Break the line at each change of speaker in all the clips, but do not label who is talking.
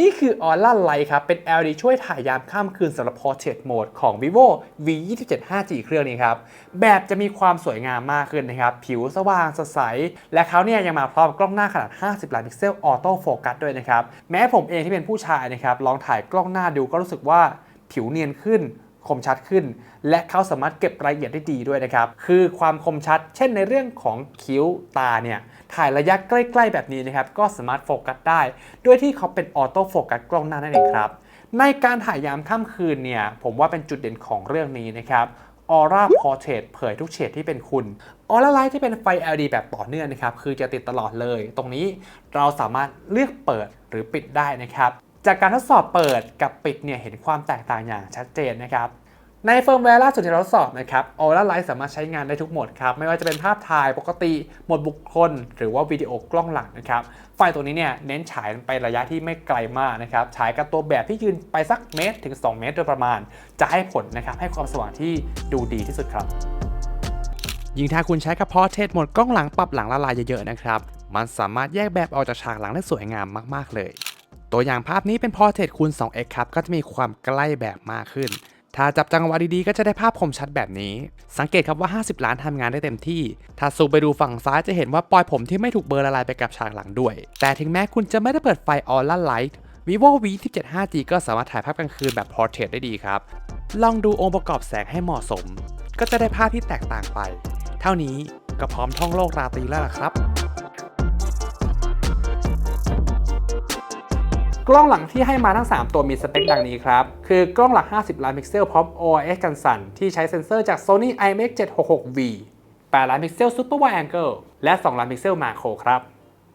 นี่คือออร่าไลท์ครับ เป็น LED ช่วยถ่ายยามข้ามคืนสำหรับ Portrait Mode ของ vivo v 2 7 5 g เครื่องนี้ครับ แบบจะมีความสวยงามมากขึ้นนะครับ ผิวสว่างสดใส และเขาเนี่ยยังมาพร้อมกล้องหน้าขนาด 50 ล้านพิกเซลออโต้โฟกัสด้วยนะครับ แม้ผมเองที่เป็นผู้ชายนะครับ ลองถ่ายกล้องหน้าดูก็รู้สึกว่าผิวเนียนขึ้น คมชัดขึ้น และเขาสามารถเก็บรายละเอียดได้ดีด้วยนะครับ คือความคมชัด เช่นในเรื่องของคิ้วตาเนี่ย ถ่ายระยะใกล้ๆแบบนี้นะครับ ก็สามารถโฟกัสได้ ด้วยที่เขาเป็นออโต้โฟกัสกล้องหน้านั่นเองครับ ในการถ่ายยามค่ำคืนเนี่ย ผมว่าเป็นจุดเด่นของเรื่องนี้นะครับ Aura Portrait เผยทุกเฉดที่เป็นคุณ Aura Light ที่เป็นไฟ LED แบบต่อเนื่องนะครับ คือจะติดตลอดเลย ตรงนี้เราสามารถเลือกเปิดหรือปิดได้นะครับ จากการทดสอบเปิดกับปิดเนี่ยเห็นความแตกต่างอย่างชัดเจนนะครับ ในเฟิร์มแวร์ล่าสุดที่เราทดสอบนะครับ Aura Light สามารถใช้งานได้ทุกโหมดครับ ไม่ว่าจะเป็นภาพถ่ายปกติโหมดบุคคล หรือว่าวิดีโอกล้องหลังนะครับ ไฟตัวนี้เนี่ยเน้นฉายไประยะที่ไม่ไกลมากนะครับฉายกับตัวแบบที่ยืนไปสักเมตรถึง 2 เมตรโดยประมาณ จะให้ผลนะครับให้ความสว่างที่ดูดีที่สุดครับยิ่งถ้าคุณใช้กับพอเทสหมดกล้องหลังปรับหลังละลายเยอะๆนะครับ มันสามารถแยกแบบออกจากฉากหลังได้สวยงามมากๆเลย ตัวอย่างภาพนี้เป็นพอเทสคูณ 2x ครับ ก็จะมีความใกล้แบบมากขึ้น ถ้าจับจังหวะดีๆ ก็จะได้ภาพคมชัดแบบนี้ สังเกตครับว่า 50 ล้านทำงานได้เต็มที่ ถ้าซูมไปดูฝั่งซ้ายจะเห็นว่าปลอยผมที่ไม่ถูกเบลอร์ละลายไปกับฉากหลังด้วย แต่ถึงแม้คุณจะไม่ได้เปิดไฟ Aura Light vivo v 1 7 5 g ก็สามารถถ่ายภาพกลางคืนแบบ Portrait ได้ดีครับ ลองดูองค์ประกอบแสงให้เหมาะสม ก็จะได้ภาพที่แตกต่างไป เท่านี้ก็พร้อมท่องโลกราตรีแล้วล่ะครับ กล้องหลังที่ให้มาทั้ง 3 ตัวมีสเปคดังนี้ครับ คือกล้องหลัก 50 ล้านพิกเซลพร้อม OIS กันสั่น ที่ใช้เซ็นเซอร์จาก Sony IMX 766V 8 ล้านพิกเซล Super Wide Angle และ 2 ล้านพิกเซลมาโครครับ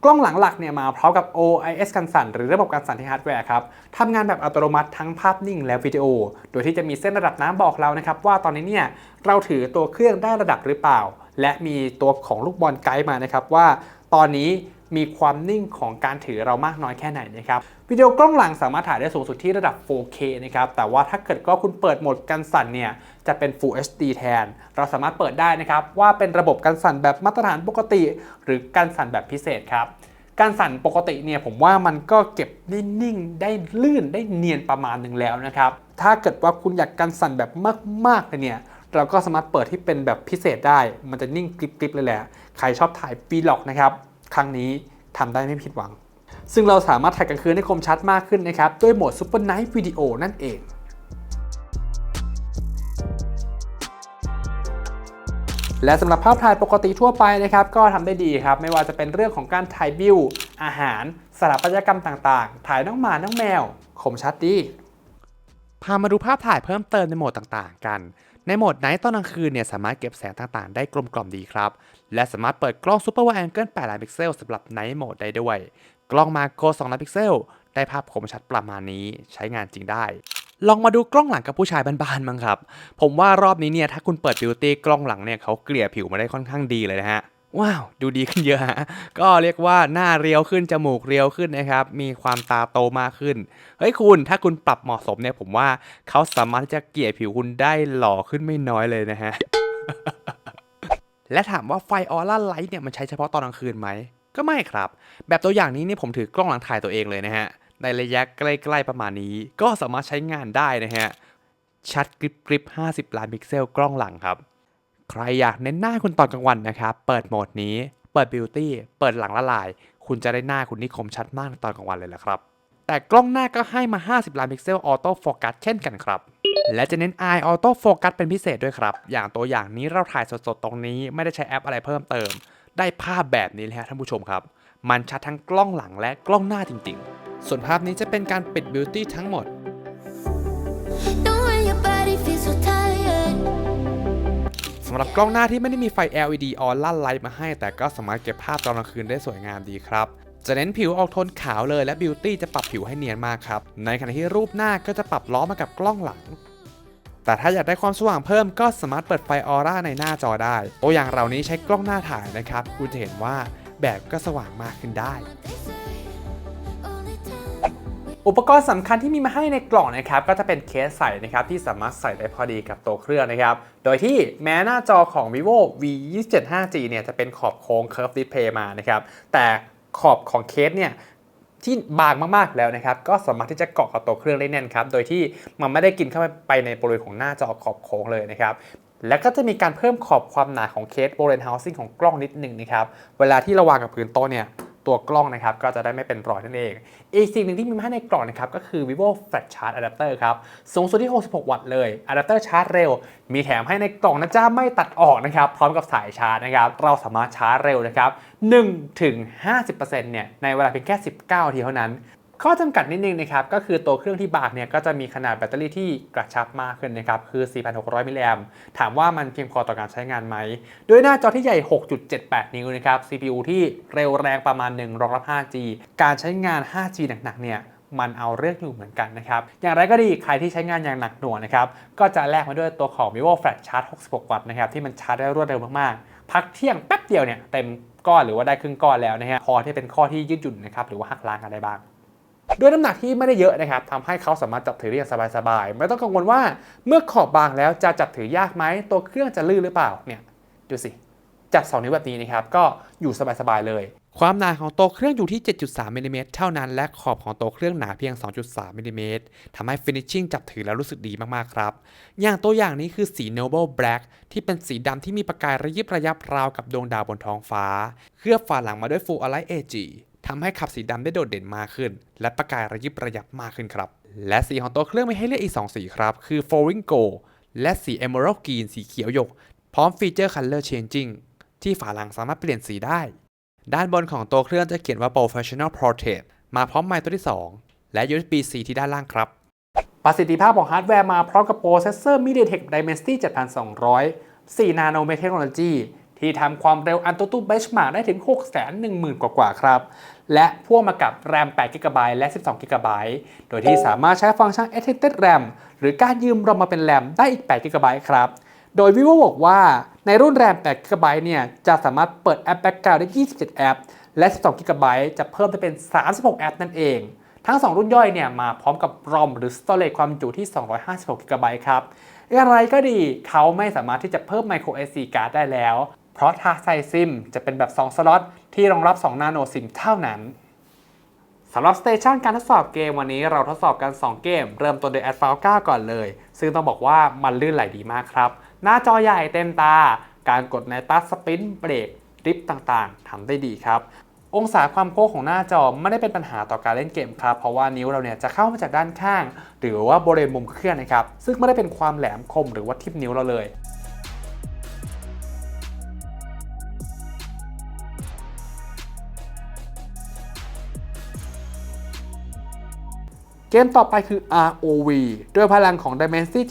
กล้องหลังหลักเนี่ยมาพร้อมกับ OIS กันสั่น หรือระบบการสั่นที่ฮาร์ดแวร์ครับทำงานแบบอัตโนมัติทั้งภาพนิ่งและวิดีโอ โดยที่จะมีเส้นระดับน้ำบอกเรานะครับว่าตอนนี้เนี่ยเราถือตัวเครื่องได้ระดับหรือเปล่า และมีตัวของลูกบอลไกด์มานะครับว่า ตอนนี้ มีความนิ่งของการถือเรามากน้อยแค่ไหนนะครับวิดีโอกล้องหลังสามารถถ่ายได้สูงสุดที่ระดับ 4K นะครับแต่ว่าถ้าเกิดก็คุณเปิดโหมดกันสั่นเนี่ยจะเป็น Full HD แทน เราสามารถเปิดได้นะครับว่าเป็นระบบกันสั่นแบบมาตรฐานปกติ หรือกันสั่นแบบพิเศษครับการสั่นปกติเนี่ยผมว่ามันก็เก็บได้นิ่งได้ลื่นได้เนียนประมาณหนึ่งแล้วนะครับถ้าเกิดว่าคุณอยากการสั่นแบบมากๆเลยเนี่ยเราก็สามารถเปิดที่เป็นแบบพิเศษได้ มันจะนิ่งกริบๆเลยแหละ ใครชอบถ่ายปีล็อกนะครับ ครั้งนี้ทำได้ไม่ผิดหวัง ซึ่งเราสามารถถ่ายกลางคืนให้คมชัดมากขึ้นนะครับ ด้วยโหมด Super Night Video นั่นเองและสำหรับภาพถ่ายปกติทั่วไปนะครับก็ทำได้ดีครับ ไม่ว่าจะเป็นเรื่องของการถ่ายบิวอาหารสถาปัตยกรรมต่างๆ ถ่ายน้องหมาน้องแมวคมชัดดีพามาดูภาพถ่ายเพิ่มเติมในโหมดต่างๆ กัน ในโหมดไนท์ตอนกลางคืนเนี่ยสามารถเก็บแสงต่างๆ ได้กลมกล่อมดีครับ และสามารถเปิดกล้อง Super Wide Angle 8ล้านพิกเซลสำหรับไนท์โหมดได้ด้วย กล้องมาโก2ล้านพิกเซล ได้ภาพคมชัดประมาณนี้ใช้งานจริงได้ ลองมาดูกล้องหลังกับผู้ชายบ้านๆมั้งครับ ผมว่ารอบนี้เนี่ยถ้าคุณเปิดบิวตี้กล้องหลังเนี่ยเขาเกลี่ยผิวมาได้ค่อนข้างดีเลยนะฮะว้าว ดูดีขึ้นเยอะฮะ ก็เรียกว่าหน้าเรียวขึ้น จมูกเรียวขึ้นนะครับ มีความตาโตมากขึ้น เฮ้ยคุณ ถ้าคุณปรับเหมาะสมเนี่ยผมว่าเขาสามารถที่จะเกลี่ยผิวคุณได้หล่อขึ้นไม่น้อยเลยนะฮะ และถามว่าไฟออร่าไลท์เนี่ยมันใช้เฉพาะตอนกลางคืนไหม ก็ไม่ครับ แบบตัวอย่างนี้เนี่ยผมถือกล้องหลังถ่ายตัวเองเลยนะฮะ ในระยะใกล้ ๆประมาณนี้ ก็สามารถใช้งานได้นะฮะ ชัดกริบกริบ50 ล้านพิกเซลกล้องหลังครับ ใครอยากเน้นหน้าคุณตอนกลางวันนะครับ เปิดโหมดนี้ เปิดบิวตี้ เปิดหลังละลาย คุณจะได้หน้าคุณนี่คมชัดมากในตอนกลางวันเลยแหละครับ แต่กล้องหน้าก็ให้มา 50 ล้านพิกเซลออโต้โฟกัสเช่นกันครับ และจะเน้น Eye Auto Focus เป็นพิเศษด้วยครับ อย่างตัวอย่างนี้เราถ่ายสดๆ ตรงนี้ไม่ได้ใช้แอปอะไรเพิ่มเติม ได้ภาพแบบนี้เลยฮะท่านผู้ชมครับ มันชัดทั้งกล้องหลังและกล้องหน้าจริงๆ ส่วนภาพนี้จะเป็นการปิดบิวตี้ทั้งหมด
Know when your body feels so tired.
สำหรับกล้องหน้าที่ไม่ได้มีไฟ LED ออร่าไลท์มาให้ แต่ก็สามารถเก็บภาพตอนกลางคืนได้สวยงามดีครับ จะเน้นผิวออกโทนขาวเลยและบิวตี้จะปรับผิวให้เนียนมากครับ ในขณะที่รูปหน้าก็จะปรับล้อมากับกล้องหลัง แต่ถ้าอยากได้ความสว่างเพิ่มก็สามารถเปิดไฟออร่าในหน้าจอได้ ตัวอย่างเหล่านี้ใช้กล้องหน้าถ่ายนะครับ คุณจะเห็นว่าแบบก็สว่างมากขึ้นได้ อุปกรณ์สำคัญที่มีมาให้ในกล่องนะครับ ก็จะเป็นเคสใส่นะครับที่สามารถใส่ได้พอดีกับตัวเครื่องนะครับ โดยที่แม้หน้าจอของ vivo v 2 7 5 g เนี่ยจะเป็นขอบโค้ง curve display มานะครับ แต่ ขอบของเคสเนี่ยที่บางมากๆแล้วนะครับ ก็สามารถที่จะเกาะกับตัวเครื่องได้แน่นครับ โดยที่มันไม่ได้กินเข้าไปในบริเวณของหน้าจอขอบโค้งเลยนะครับ แล้วก็จะมีการเพิ่มขอบความหนาของเคสโบเรนเฮาซิ่งของกล้องนิดหนึ่งนะครับ เวลาที่เราวางกับพื้นโต๊ะเนี่ย ตัวกล้องนะครับก็จะได้ไม่เป็นรอยนั่นเอง อีกสิ่งหนึ่งที่มีมาให้ในกล่องนะครับก็คือ vivo flash charge adapter ครับสูงสุดที่ 66 วัตต์เลยอะแดปเตอร์ชาร์จเร็ว มีแถมให้ในกล่องนะจ้าไม่ตัดออกนะครับพร้อมกับสายชาร์จนะครับเราสามารถชาร์จเร็วนะครับ1ถึง50%เนี่ยในเวลาเพียงแค่ 19นาทีเท่านั้น ข้อจำกัดนิดนึงนะครับก็คือตัวเครื่องที่บากเนี่ยก็จะมีขนาดแบตเตอรี่ที่กระชับมากขึ้นนะครับคือ 4,600 มิลลิแอมถามว่ามันเพียงพอต่อการใช้งานไหมด้วยหน้าจอที่ใหญ่ 6.78 นิ้วนะครับ CPU ที่เร็วแรงประมาณ 1 รองรับ 5G การใช้งาน 5G หนักๆเนี่ยมันเอาเรื่องอยู่เหมือนกันนะครับ อย่างไรก็ดี ใครที่ใช้งานอย่างหนักหน่วงนะครับ ก็จะแลกมาด้วยตัวของ vivo flash charge 66 วัตต์นะครับ ที่มันชาร์จได้รวดเร็วมาก ๆ พักเที่ยงแป๊บเดียวเนี่ย เต็มก้อนหรือว่าได้ครึ่งก้อนแล้วนะฮะ พอที่เป็นข้อที่ยืดหยุ่นนะครับ หรือว่าหักล้างกันได้บ้าง ด้วยน้ำหนักที่ไม่ได้เยอะนะครับทำให้เขาสามารถจับถือได้อย่างสบายๆ ไม่ต้องกังวลว่าเมื่อขอบบางแล้วจะจับถือยากไหมตัวเครื่องจะลื่นหรือเปล่าเนี่ยดูสิจับ2นิ้วแบบนี้นะครับก็อยู่สบายๆเลยความหนาของตัวเครื่องอยู่ที่ 7.3มิลลิเมตรเท่านั้น และขอบของตัวเครื่องหนาเพียง 2.3มิลลิเมตรทำให้ finishing จับถือแล้วรู้สึกดีมาก ๆ ครับ อย่างตัวอย่างนี้คือสี Noble Black ที่เป็นสีดำที่มีประกายระยิบระยับราวกับดวงดาวบนท้องฟ้า เคลือบฝาหลังมาด้วย Full Alight AG ทำให้ขับสีดำได้โดดเด่นมากขึ้น และประกายระยิบระยับมากขึ้นครับ และสีของตัวเครื่องมีให้เลือกอีก 2 สีครับ คือ f o r i n g Gold และสี Emerald Green สีเขียวหยก พร้อมฟีเจอร์ Color Changing ที่ฝาหลังสามารถเปลี่ยนสีได้ ด้านบนของตัวเครื่องจะเขียนว่า Professional Portrait มาพร้อมไมค์ตัวที่ 2 และ USB-C ที่ด้านล่างครับ ประสิทธิภาพของฮาร์ดแวร์มาพร้อมกับโปรเซสเซอร์ MediaTek Dimensity 7200 4 นาโนเมตรเทคโนโลยีที่ทำความเร็วอันตุตุเบชมาได้ถึง 610,000 กว่ากว่าครับ และพ่วงมากับแรม8 g b และ 12 g b โดยที่สามารถใช้ฟังก์ชัน Extended RAM หรือการยืมรอมมาเป็นแรมได้อีก 8 g b ครับ โดย vivo บอกว่าในรุ่นแรม8 g b เนี่ยจะสามารถเปิดแอปแบ็กกราวได้ 27 แอป และ 12 g b จะเพิ่มไปเป็น 36 แอปนั่นเอง ทั้ง 2 รุ่นย่อยเนี่ยมาพร้อมกับ ROM หรือ storage ความจุที่ 256 g b ครับอย่างไรก็ดีเขาไม่สามารถที่จะเพิ่ม micro SD card ได้แล้ว เพราะถ้าใส่ซิมจะเป็นแบบ 2 สล็อตที่รองรับ 2 นาโนซิมเท่านั้นสำหรับสเตชันการทดสอบเกมวันนี้เราทดสอบกัน 2 เกม เริ่มต้นด้วย Asphalt 9ก่อนเลย ซึ่งต้องบอกว่ามันลื่นไหลดีมากครับ หน้าจอใหญ่เต็มตา การกดในตัสสปินเบรกดริฟต่างๆทำได้ดีครับ องศาความโค้งของหน้าจอไม่ได้เป็นปัญหาต่อการเล่นเกมครับ เพราะว่านิ้วเราเนี่ยจะเข้ามาจากด้านข้าง หรือว่าบริเวณมุมเครื่องนะครับซึ่งไม่ได้เป็นความแหลมคมหรือว่าทิ่มนิ้วเราเลย เกมต่อไปคือ ROV ด้วยพลังของ Dimensity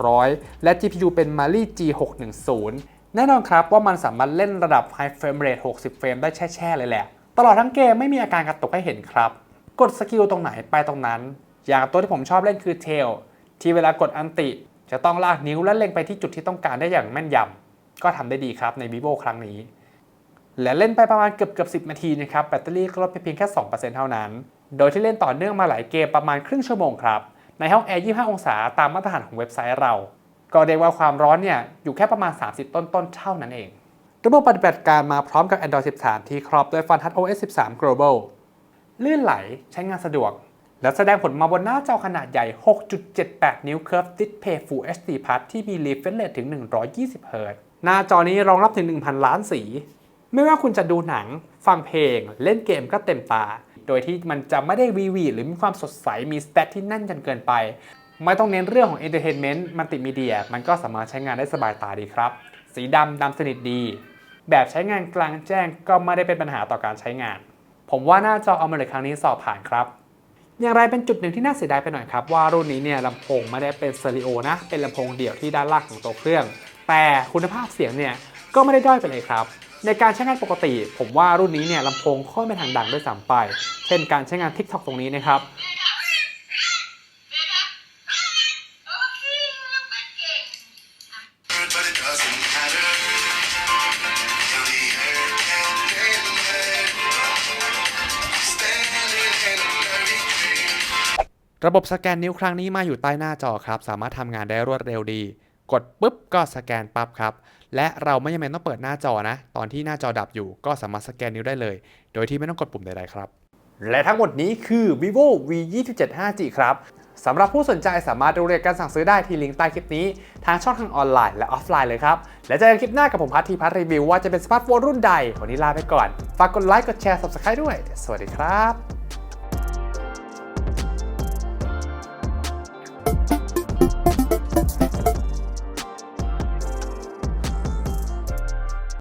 7200 และ GPU เป็น Mali G610 แน่นอนครับว่ามันสามารถเล่นระดับ High Frame Rate 60 เฟรมได้แช่ๆเลยแหละ ตลอดทั้งเกมไม่มีอาการกระตุกให้เห็นครับ กดสกิลตรงไหนไปตรงนั้น อย่างตัวที่ผมชอบเล่นคือ Tail ที่เวลากดอันติ จะต้องลากนิ้วและเล็งไปที่จุดที่ต้องการได้อย่างแม่นยำก็ทำได้ดีครับใน Vivo ครั้งนี้ และเล่นไปประมาณเกือบเกือบ10นาทีนะครับแบตเตอรี่ก็ลดไปเพียงแค่ 2%เท่านั้น โดยที่เล่นต่อเนื่องมาหลายเกมประมาณครึ่งชั่วโมงครับ ในห้องแอร์ 25 องศาตามมาตรฐานของเว็บไซต์เรา ก็เรียกว่าความร้อนเนี่ยอยู่แค่ประมาณ 30 ต้นๆเท่านั้นเอง ระบบปฏิบัติการมาพร้อมกับ Android 13 ที่ครอบด้วย FunTouch OS 13 Global ลื่นไหลใช้งานสะดวก และแสดงผลมาบนหน้าจอขนาดใหญ่ 6.78 นิ้ว Curve Display Full HD Plus ที่มี refresh rate ถึง 120 Hz หน้าจอนี้รองรับถึง 1,000 ล้านสี ไม่ว่าคุณจะดูหนัง ฟังเพลง เล่นเกมก็เต็มตา โดยที่มันจะไม่ได้วีวีหรือมีความสดใส มีสเตตที่แน่นจนเกินไป ไม่ต้องเน้นเรื่องของ Entertainment มัลติมีเดีย มันก็สามารถใช้งานได้สบายตาดีครับ สีดำดำสนิทดี แบบใช้งานกลางแจ้งก็ไม่ได้เป็นปัญหาต่อการใช้งาน ผมว่าหน้าจอเอามาเลยครั้งนี้สอบผ่านครับอย่างไรเป็นจุดหนึ่งที่น่าเสียดายไปหน่อยครับว่ารุ่นนี้เนี่ยลำโพงไม่ได้เป็นสเตอริโอนะ เป็นลำโพงเดี่ยวที่ด้านล่างของตัวเครื่อง แต่คุณภาพเสียงเนี่ยก็ไม่ได้ด้อยไปเลยครับ ในการใช้งานปกติ ผมว่ารุ่นนี้เนี่ยลำโพงค่อนไปทางดังด้วยซ้ำไป เช่นการใช้งาน TikTok ตรงนี้นะครับระบบสแกนนิ้วครั้งนี้มาอยู่ใต้หน้าจอครับ สามารถทำงานได้รวดเร็วดี กดปุ๊บก็สแกนปั๊บครับ และเราไม่จำเป็นต้องเปิดหน้าจอนะ ตอนที่หน้าจอดับอยู่ก็สามารถสแกนนิ้วได้เลย โดยที่ไม่ต้องกดปุ่มใดๆครับ และทั้งหมดนี้คือ vivo v 2 7 5 g ครับสำหรับผู้สนใจสามารถดูรายละเอียดการสั่งซื้อได้ที่ลิงก์ใต้คลิปนี้ ทางช่องทางออนไลน์และออฟไลน์เลยครับ และเจอกันคลิปหน้ากับผมพัททีพัทรีวิวว่าจะเป็นสมาร์ทโฟนรุ่นใด วันนี้ลาไปก่อน ฝากกดไลค์กดแชร์ subscribe ด้วย สวัสดีครับ